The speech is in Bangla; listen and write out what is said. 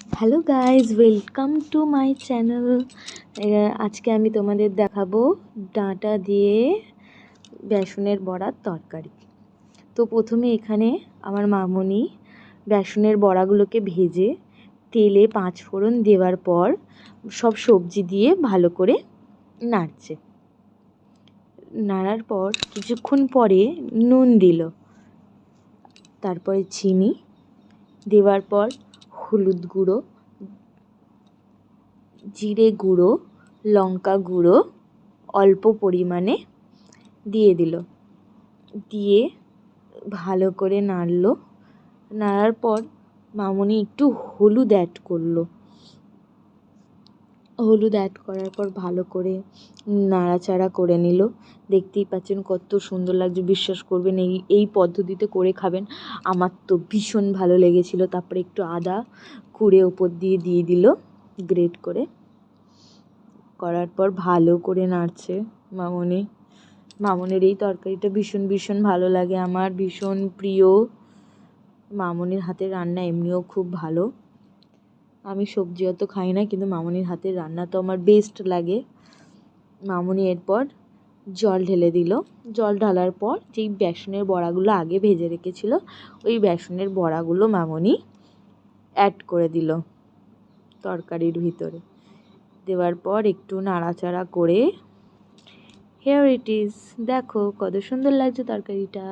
Hello guys welcome to my channel আজকে আমি তোমাদের দেখাবো ডাঁটা দিয়ে বেসনের বড়ার তরকারি। তো প্রথমে এখানে আমার মামনি বেসনের বড়াগুলোকে ভেজে তেলে পাঁচ ফোড়ন দেওয়ার পর সব সবজি দিয়ে ভালো করে নাড়ছে। নাড়ার পর কিছুক্ষণ পরে নুন দিল। তারপরে চিনি দেওয়ার পর হলুদ গুঁড়ো, জিরে গুঁড়ো, লঙ্কা গুঁড়ো অল্প পরিমাণে দিয়ে দিল। দিয়ে ভালো করে নাড়ল। নাড়ার পর মামনি একটু হলুদ অ্যাড করল। হলুদ অ্যাড করার পর ভালো করে নাড়াচাড়া করে নিল। দেখতেই পাচ্ছেন কত সুন্দর লাগছে, বিশ্বাস করবেন এই এই পদ্ধতিতে করে খাবেন। আমার তো ভীষণ ভালো লেগেছিল। তারপরে একটু আদা কুড়ে ওপর দিয়ে দিয়ে দিল গ্রেট করে। করার পর ভালো করে নাড়ছে মামনি। মামনের এই তরকারিটা ভীষণ ভীষণ ভালো লাগে। আমার ভীষণ প্রিয়। মামনির হাতের রান্না এমনিও খুব ভালো। আমি সবজি অত খাই না, কিন্তু মামনির হাতের রান্না তো আমার বেস্ট লাগে। মামনি এরপর জল ঢেলে দিল। জল ঢালার পর যেই বেসনের বড়াগুলো আগে ভেজে রেখেছিল, ওই বেসনের বড়াগুলো মামনি অ্যাড করে দিল তরকারির ভিতরে। দেওয়ার পর একটু নাড়াচাড়া করে হেয়ার ইট ইজ দেখো কত সুন্দর লাগছে তরকারিটা।